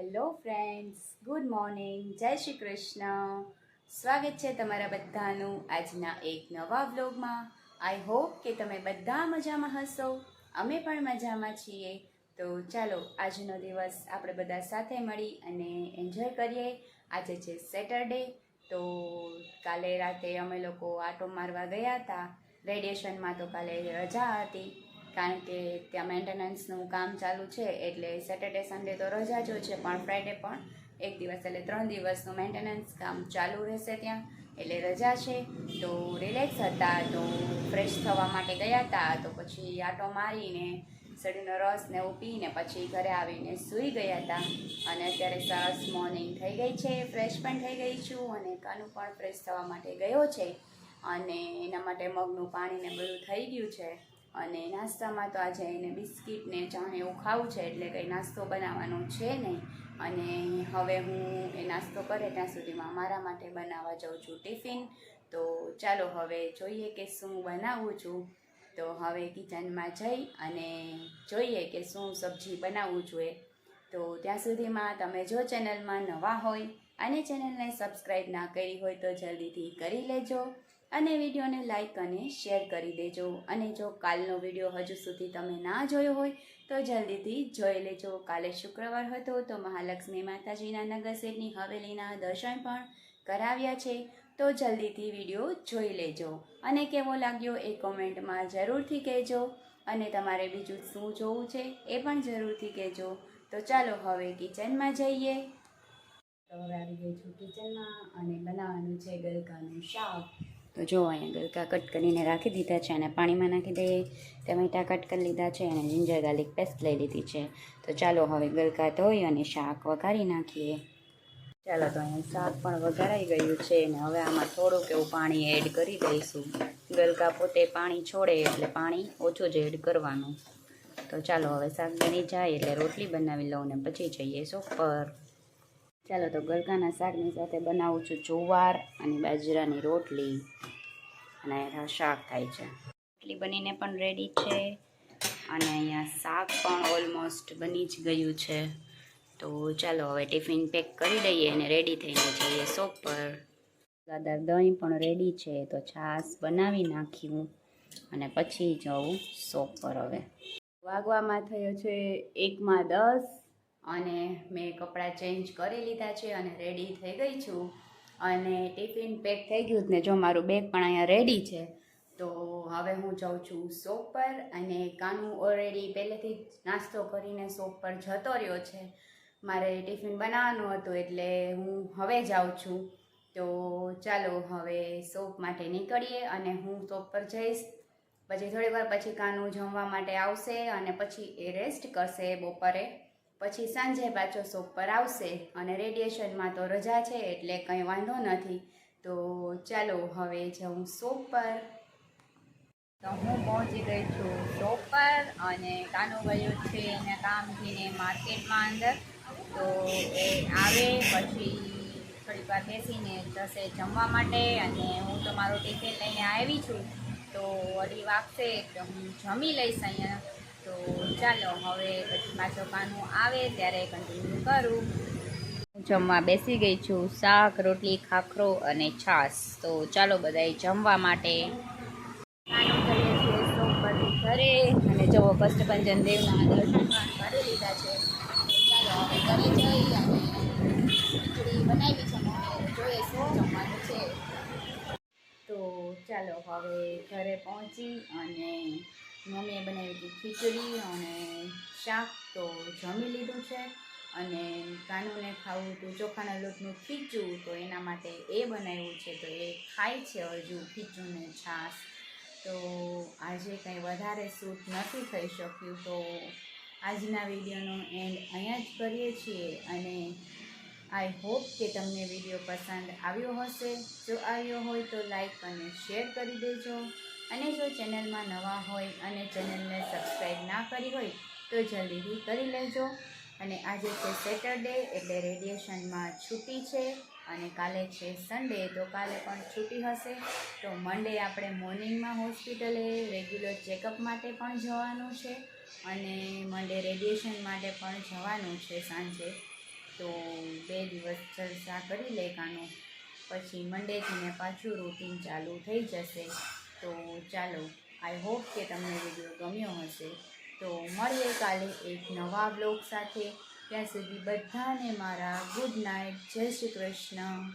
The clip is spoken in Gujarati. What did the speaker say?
હેલો ફ્રેન્ડ્સ ગુડ મોર્નિંગ જય શ્રી કૃષ્ણ સ્વાગત છે તમારા બધાનું આજના એક નવા વ્લોગમાં આઈ હોપ કે તમે બધા મજામાં હશો અમે પણ મજામાં છીએ તો ચાલો આજનો દિવસ આપણે બધા સાથે મળી અને એન્જોય કરીએ. આજે છે સેટરડે તો કાલે રાતે અમે લોકો આટો મારવા ગયા હતા. રેડિયેશનમાં તો કાલે રજા હતી. કારણ કે ત્યાં મેન્ટેનન્સનું કામ ચાલુ છે, એટલે સેટરડે સન્ડે તો રજા જ હોય છે, પણ ફ્રાઈડે પણ એક દિવસ એટલે ત્રણ દિવસનું મેન્ટેનન્સ કામ ચાલુ રહેશે ત્યાં, એટલે રજા છે. તો રિલેક્સ હતા, તો ફ્રેશ થવા માટે ગયા હતા, તો પછી આટો મારીને, શરીરનો રસ ને એવું પીને પછી ઘરે આવીને સૂઈ ગયા હતા. અને અત્યારે સરસ મોર્નિંગ થઈ ગઈ છે ફ્રેશ પણ થઈ ગઈ છું અને કાનું પણ ફ્રેશ થવા માટે ગયો છે. અને એના માટે મગનું પાણી ને બધું થઈ ગયું છે. અને નાસ્તામાં તો આજે એને બિસ્કિટ ને ચા એવું ખાવું છે એટલે કંઈ નાસ્તો બનાવવાનો છે નહીં. અને હવે હું એ નાસ્તો કરે ત્યાં સુધીમાં મારા માટે બનાવવા જાઉં છું ટિફિન. તો ચાલો હવે જોઈએ કે શું બનાવું છું. તો હવે કિચનમાં જઈ અને જોઈએ કે શું સબ્જી બનાવવું જોઈએ તો ત્યાં સુધીમાં તમે જો ચેનલમાં નવા હોય અને ચેનલને સબસ્ક્રાઈબ ના કરી હોય તો જલ્દીથી કરી લેજો. અને વિડીયોને લાઇક અને શેર કરી દેજો. અને જો કાલનો વીડિયો હજુ સુધી તમે ના જોયો હોય, તો જલ્દીથી જોઈ લેજો. કાલે શુક્રવાર હતો, તો મહાલક્ષ્મી માતાજીના નગરસેઠની હવેલીના દર્શન પણ કરાવ્યા છે. તો જલ્દીથી વીડિયો જોઈ લેજો. અને કેવો લાગ્યો એ કોમેન્ટમાં જરૂરથી કહેજો. અને તમારે બીજું શું જોવું છે એ પણ જરૂરથી કહેજો. તો ચાલો હવે કિચનમાં જઈએ. તો હવે આવી ગઈ છું કિચનમાં અને બનાવવાનું છે ગલકાનું શાક. તો જો અહીંયા ગલકા કટ કરીને રાખી દીધા છે અને પાણીમાં નાખી દઈએ. ટમેટા કટ કરી લીધા છે અને જિંજર ગાર્લિક પેસ્ટ લઈ લીધી છે. તો ચાલો હવે ગલકા ધોઈ અને શાક વઘારી નાખીએ. ચાલો તો અહીંયા શાક પણ વઘારાઈ ગયું છે અને હવે આમાં થોડુંક એવું પાણી એડ કરી દઈશું. ગલકા પોતે પાણી છોડે એટલે પાણી ઓછું જ એડ કરવાનું. તો ચાલો હવે શાક બની જાય એટલે રોટલી બનાવી લઉં ને પછી જઈએ સોપર પર. ચાલો તો ગલકાના શાકની સાથે બનાવું છું જુવાર અને બાજરાની રોટલી. અને અહીંયા શાક થાય છે. રોટલી બનીને પણ રેડી છે. અને અહીંયા શાક પણ ઓલમોસ્ટ બની જ ગયું છે. તો ચાલો હવે ટિફિન પેક કરી દઈએ અને રેડી થઈને જઈએ શોપ પર. દાદા દહીં પણ રેડી છે. તો છાશ બનાવી નાખ્યું. અને પછી જવું શોપ પર હવે. વાગવામાં થયો છે એકમાં દસ. અને મેં કપડાં ચેન્જ કરી લીધા છે અને રેડી થઈ ગઈ છું. અને ટિફિન પેક થઈ ગયું ને, જો મારું બેગ પણ અહીંયા રેડી છે. તો હવે હું જાઉં છું શોપ પર અને કાનું ઓલરેડી પહેલેથી જ નાસ્તો કરીને શોપ પર જતો રહ્યો છે. મારે ટિફિન બનાવવાનું હતું એટલે હું હવે જાઉં છું. તો ચાલો હવે શોપ માટે નીકળીએ અને હું શોપ પર જઈશ. પછી થોડી વાર પછી કાનું જમવા માટે આવશે અને પછી એ રેસ્ટ કરશે બપોરે. પછી સાંજે પાછો શોપ પર આવશે અને રેડિયેશનમાં તો રજા છે એટલે કંઈ વાંધો નથી. તો ચાલો હવે જાઉં શોપ પર. તો હું પહોંચી ગઈ છું શોપ પર અને કાનો ગયો છે એને કામથીને માર્કેટમાં અંદર. તો એ આવે પછી થોડીક વાર બેસીને જશે જમવા માટે અને હું તો મારો ટિફિન લઈને આવી છું. તો અઢી વાગશે એટલે હું જમી લઈશ અહીંયા. તો ચાલો હવે પછી પાછો કાનું આવે ત્યારે કન્ટિન્યુ કરું. જમવા બેસી ગઈ છું. શાક, રોટલી, ખાખરો અને છાશ. તો ચાલો બધાએ જમવા માટે. ઘરે. અને જો કષ્ટભંજન દેવના દર્શન પણ કરી લીધા છે. ચાલો હવે ઘરે જઈ અને ખીચડી બનાવી છે જોઈએ શું જમવાનું છે. તો ચાલો હવે ઘરે પહોંચી અને મમ્મીએ બનાવી હતી ખીચડી અને શાક તો જમી લીધું છે. અને કાનુને ખાવું હતું, ચોખાના લોટનું ખીચું, તો એના માટે એ બનાવ્યું છે. તો એ ખાય છે હજુ ખીચું ને છાશ. તો આજે કંઈ વધારે શૂટ નથી થઈ શક્યું. તો આજના વિડીયોનો એન્ડ અહીંયા જ કરીએ છીએ. અને આઈ હોપ કે તમને વીડિયો પસંદ આવ્યો હશે. જો આવ્યો હોય તો લાઈક અને શેર કરી દેજો. અને જો ચેનલમાં નવા હોય અને ચેનલને સબસ્ક્રાઈબ ના કરી હોય, તો જલ્દીથી કરી લેજો. અને આજે છે સેટરડે એટલે રેડિયેશનમાં છૂટી છે અને કાલે છે સન્ડે, તો કાલે પણ છૂટી હશે. તો મંડે આપણે મોર્નિંગમાં હોસ્પિટલે રેગ્યુલર ચેકઅપ માટે પણ જવાનું છે અને મંડે રેડિયેશન માટે પણ જવાનું છે સાંજે. તો બે દિવસ ચર્ચા કરી લે કાનો પછી મંડેથી ને પાછું રૂટીન ચાલુ થઈ જશે. તો ચાલો આઈ હોપ કે તમને વીડિયો ગમ્યો હશે. તો મળીએ કાલે એક નવા બ્લોગ સાથે. ત્યાં સુધી બધાને મારા ગુડ નાઇટ જય શ્રી કૃષ્ણ.